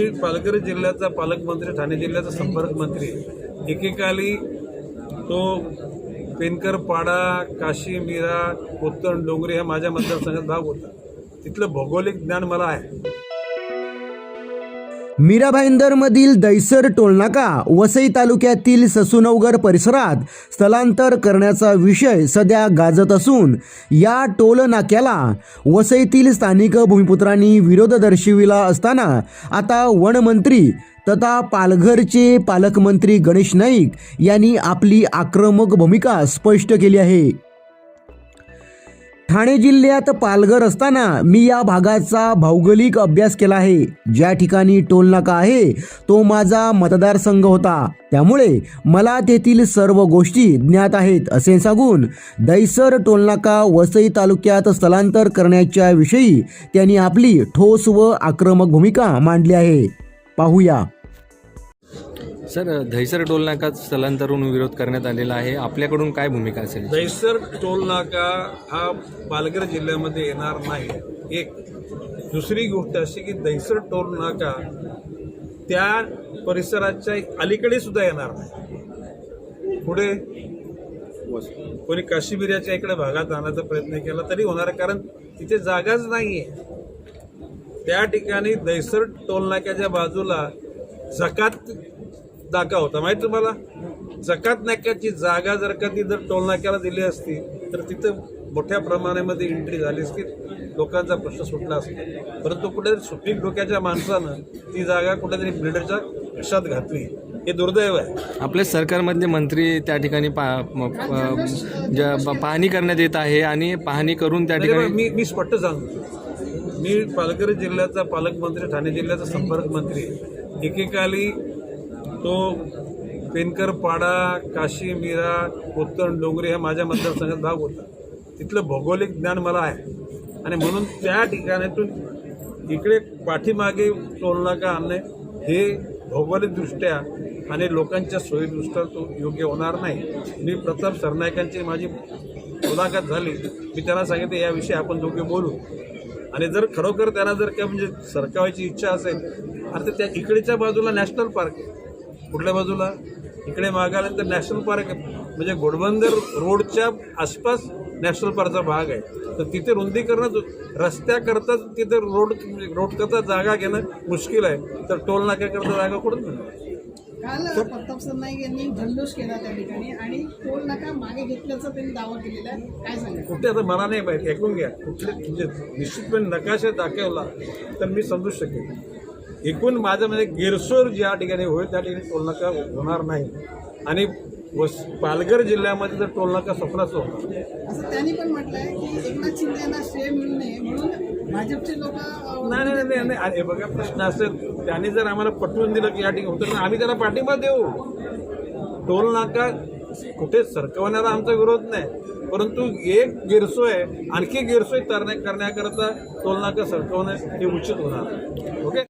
पालघर जिल्ह्याचा पालकमंत्री ठाणे जिल्ह्याचा संपर्क मंत्री. एकेकाली तो पेनकर पाडा काशी मीरा कोत्तण डोंगरी ह्या माझ्या मतदारसंघात भाग होता. तिथलं भौगोलिक ज्ञान मला आहे. मीरा भाईंदरमधील दैसर टोलनाका वसई तालुक्यातील ससुनवगर परिसरात स्थलांतर करण्याचा विषय सध्या गाजत असून या टोल नाक्याला वसईतील स्थानिक भूमिपुत्रांनी विरोध दर्शविला असताना आता वनमंत्री तथा पालघरचे पालकमंत्री गणेश नाईक यांनी आपली आक्रमक भूमिका स्पष्ट केली आहे. ठाणे जिल्ह्यात पालघर असताना मी या भागाचा भौगोलिक अभ्यास केला आहे. ज्या ठिकाणी टोलनाका आहे तो माझा मतदारसंघ होता. त्यामुळे मला तेथील सर्व गोष्टी ज्ञात आहेत असे सांगून दैसर टोलनाका वसई तालुक्यात स्थलांतर करण्याच्या विषयी त्यांनी आपली ठोस व आक्रमक भूमिका मांडली आहे. पाहूया. सर दहिसर टोल नाका स्थलांतरून विरोध करण्यात आलेला आहे. आपल्याकडून काय भूमिका असेल? दैसर टोल नाका हा पालघर जिल्ह्यामध्ये येणार नाही. एक. दुसरी गोष्ट अशी की दहिसर टोल नाका त्या परिसराच्या अलीकडे सुद्धा येणार नाही. पुढे कोणी काश्मीरच्या इकडे भागात आणण्याचा प्रयत्न केला तरी होणार कारण तिथे जागाच नाही आहे त्या ठिकाणी दैसर टोलनाक्याच्या बाजूला जकात नाका होता. माहिती तुम्हाला? जकात नाक्याची जागा जर का ती जर टोल नाक्याला दिली असती तर तिथं मोठ्या प्रमाणामध्ये एंट्री झाली असती. लोकांचा प्रश्न सुटला असता. परंतु कुठेतरी सुपीक डोक्याच्या माणसानं ती जागा कुठेतरी बिल्डरच्या घशात घातली? हे दुर्दैव आहे. आपल्या सरकारमधले मंत्री त्या ठिकाणी पाहणी करण्यात येत आहे आणि पाहणी करून त्या ठिकाणी मी मी स्पष्ट सांगतो. मी पालघर जिल्ह्याचा पालकमंत्री ठाणे जिल्ह्याचा संपर्क मंत्री एकेकाली तो पेनकर पाडा काशी मीरा कोत्तण डोंगरी हा माझ्या मतदारसंघात भाग होता. तिथलं भौगोलिक ज्ञान मला आहे. आणि म्हणून त्या ठिकाणातून इकडे पाठीमागे टोलनाका आणणे. हे भौगोलिकदृष्ट्या आणि लोकांच्या सोयीदृष्ट्या तो योग्य होणार नाही. मी प्रताप सरनायकांची माझी मुलाखत झाली. मी त्यांना सांगितलं याविषयी आपण दोघे बोलू. आणि जर खरोखर त्यांना जर काय म्हणजे सरकावायची इच्छा असेल आणि तर त्या इकडेच्या बाजूला नॅशनल पार्क आहे. कुठल्या बाजूला? इकडे मागाल्यानंतर नॅशनल पार्क म्हणजे घोडबंदर रोडच्या आसपास नॅशनल पार्कचा भाग आहे. तर तिथे रुंदीकरण रस्त्याकरता तिथे रोड रोडकरता जागा घेणं मुश्किल आहे. तर टोल नाक्याकरता जागा कुठून मिळणार? काल प्रताप सरनाईक यांनी जल्लोष केला त्या ठिकाणी आणि टोल नाका मागे घेतल्याचा त्यांनी दावा केलेला आहे. काय सांगाल? कुठे आता मला नाही माहिती. ऐकून घ्या. कुठले म्हणजे निश्चितपणे नकाशा दाखवला तर मी समजू शकेन. एकूण माझं म्हणजे गिरसोर ज्या ठिकाणी होईल त्या ठिकाणी टोलनाका होणार नाही. आणि वस पालघर जिल्ह्यामध्ये तर टोलनाका स्वप्नाचं होणार असं त्यांनी पण म्हटलंय की एकनाथ शिंदे यांना श्रेय मिळू नये म्हणून भाजपचे लोक नाही नाही नाही नाही अरे बघा प्रश्न असेल. त्यांनी जर आम्हाला पटवून दिलं की या ठिकाणी होतं आम्ही त्याला पाठिंबा देऊ. टोल नाका कुठे सरकवण्याला आमचा विरोध नाही. परंतु एक गिरसोय आणखी गिरसोय करण्या करण्याकरता टोल नाका सरकवणं हे उचित होणार ओके?